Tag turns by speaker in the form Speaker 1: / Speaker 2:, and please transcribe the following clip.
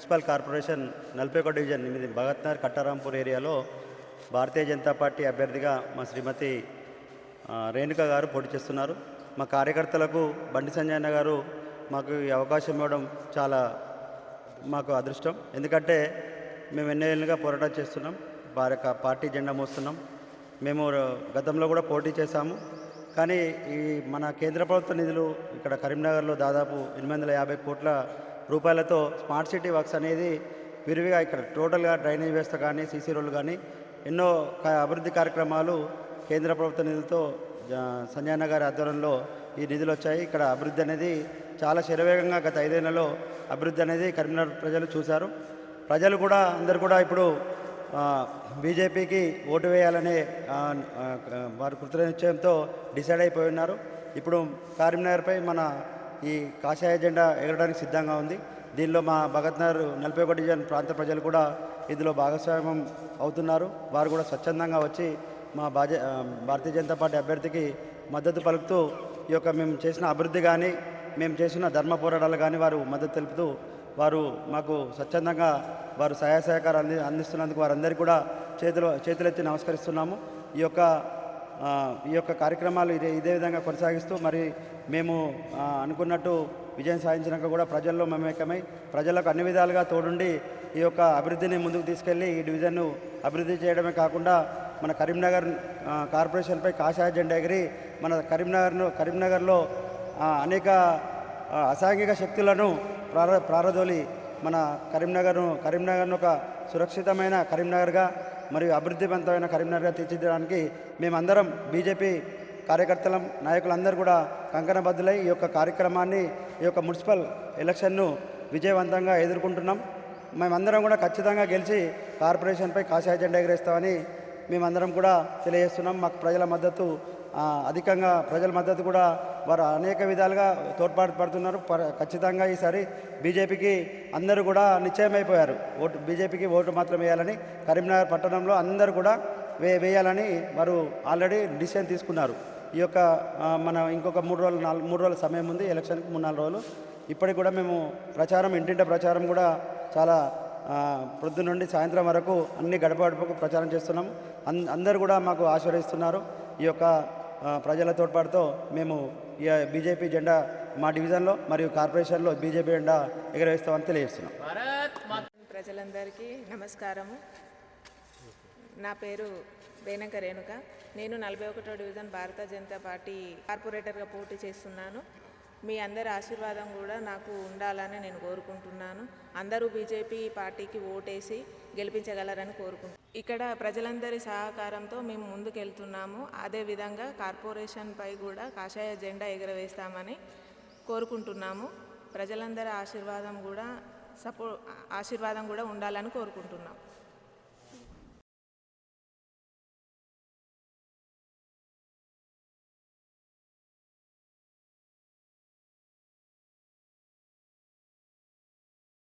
Speaker 1: Municipal corporation నలభై ఒక division ఎనిమిది భగత్నగర్ కట్టారాంపూర్ ఏరియాలో భారతీయ జనతా పార్టీ అభ్యర్థిగా మా శ్రీమతి రేణుక గారు పోటీ చేస్తున్నారు. మా కార్యకర్తలకు బండి సంజయన గారు మాకు ఈ అవకాశం ఇవ్వడం చాలా మాకు అదృష్టం. ఎందుకంటే మేము ఎన్నేళ్ళుగా పోరాటం చేస్తున్నాం వారి యొక్క పార్టీ జెండా మోస్తున్నాం. మేము గతంలో కూడా పోటీ చేశాము. కానీ ఈ మన కేంద్ర ప్రభుత్వ నిధులు ఇక్కడ కరీంనగర్లో దాదాపు ఎనిమిది వందల యాభై కోట్ల రూపాయలతో స్మార్ట్ సిటీ వర్క్స్ అనేది విరివిగా ఇక్కడ టోటల్గా డ్రైనేజ్ వ్యవస్థ కానీ సీసీ రోడ్లు కానీ ఎన్నో క- అభివృద్ధి కార్యక్రమాలు కేంద్ర ప్రభుత్వ నిధులతో సంజయన గారి ఆధ్వర్యంలో ఈ నిధులు వచ్చాయి. ఇక్కడ అభివృద్ధి అనేది చాలా శరవేగంగా గత ఐదేళ్ళలో అభివృద్ధి అనేది కరీంనగర్ ప్రజలు చూశారు. ప్రజలు కూడా అందరు కూడా ఇప్పుడు బీజేపీకి ఓటు వేయాలనే వారు కృత నిశ్చయంతో డిసైడ్ అయిపోయి ఉన్నారు. ఇప్పుడు కరీంనగర్పై మన ఈ కాషాయ జెండా ఎగరడానికి సిద్ధంగా ఉంది. దీనిలో మా భగత్నగర్ నలభై ఒకటి డివిజన్ ప్రాంత ప్రజలు కూడా ఇందులో భాగస్వామ్యం అవుతున్నారు. వారు కూడా స్వచ్ఛందంగా వచ్చి మా భాజ భారతీయ జనతా పార్టీ అభ్యర్థికి మద్దతు పలుకుతూ ఈ యొక్క మేము చేసిన అభివృద్ధి కానీ మేము చేసిన ధర్మ పోరాటాలు కానీ వారు మద్దతు తెలుపుతూ వారు మాకు స్వచ్ఛందంగా వారు సహాయ సహకారాలు అంది అందిస్తున్నందుకు వారందరికీ కూడా చేతులు చేతులెత్తి నమస్కరిస్తున్నాము. ఈ యొక్క ఈ యొక్క కార్యక్రమాలు ఇదే ఇదే విధంగా కొనసాగిస్తూ మరి మేము అనుకున్నట్టు విజయం సాధించినాక కూడా ప్రజల్లో మమేకమై ప్రజలకు అన్ని విధాలుగా తోడుండి ఈ యొక్క అభివృద్ధిని ముందుకు తీసుకెళ్ళి ఈ డివిజన్ను అభివృద్ధి చేయడమే కాకుండా మన కరీంనగర్ కార్పొరేషన్పై కాషాయ జెండా ఎగిరి మన కరీంనగర్ను కరీంనగర్లో అనేక అసాంఘిక శక్తులను ప్రార ప్రారదోలి మన కరీంనగర్ను కరీంనగర్ను ఒక సురక్షితమైన కరీంనగర్గా మరియు అభివృద్ధివంతమైన కరీంనగర్గా తీర్చిదిద్దడానికి మేమందరం బీజేపీ కార్యకర్తల నాయకులందరూ కూడా కంకణబద్దులై ఈ యొక్క కార్యక్రమాన్ని ఈ యొక్క మున్సిపల్ ఎలక్షన్ను విజయవంతంగా ఎదుర్కొంటున్నాం. మేమందరం కూడా ఖచ్చితంగా గెలిచి కార్పొరేషన్పై కాషాయ జెండా ఎగరేస్తామని మేమందరం కూడా తెలియజేస్తున్నాం. మాకు ప్రజల మద్దతు అధికంగా ప్రజల మద్దతు కూడా వారు అనేక విధాలుగా తోడ్పాటు పడుతున్నారు. ఖచ్చితంగా ఈసారి బీజేపీకి అందరూ కూడా నిశ్చయమైపోయారు. ఓటు బీజేపీకి ఓటు మాత్రం వేయాలని కరీంనగర్ పట్టణంలో అందరూ కూడా వే వేయాలని వారు ఆల్రెడీ డిసిషన్ తీసుకున్నారు. ఈ యొక్క మన ఇంకొక మూడు రోజులు నాలుగు మూడు రోజుల సమయం ఉంది. ఎలక్షన్కి మూడు నాలుగు రోజులు. ఇప్పటికి కూడా మేము ప్రచారం ఇంటింట ప్రచారం కూడా చాలా పొద్దు నుండి సాయంత్రం వరకు అన్ని గడప గడపకు ప్రచారం చేస్తున్నాము. అందరూ కూడా మాకు ఆశీర్వదిస్తున్నారు. ఈ యొక్క ప్రజల తోడ్పాటుతో మేము బీజేపీ జెండా మా డివిజన్లో మరియు కార్పొరేషన్లో బీజేపీ జెండా ఎగరవేస్తామని తెలియజేస్తున్నాం.
Speaker 2: ప్రజలందరికీ నమస్కారము. నా పేరు రేణక రేణుక. నేను నలభై ఒకటో డివిజన్ భారత జనతా పార్టీ కార్పొరేటర్గా పోటీ చేస్తున్నాను. మీ అందరి ఆశీర్వాదం కూడా నాకు ఉండాలని నేను కోరుకుంటున్నాను. అందరూ బీజేపీ పార్టీకి ఓటేసి గెలిపించగలరని కోరుకుంటున్నాను. ఇక్కడ ప్రజలందరి సహకారంతో మేము ముందుకెళ్తున్నాము. అదేవిధంగా కార్పొరేషన్పై కూడా కాషాయ జెండా ఎగరవేస్తామని కోరుకుంటున్నాము. ప్రజలందరి ఆశీర్వాదం కూడా సపో ఆశీర్వాదం కూడా ఉండాలని కోరుకుంటున్నాం.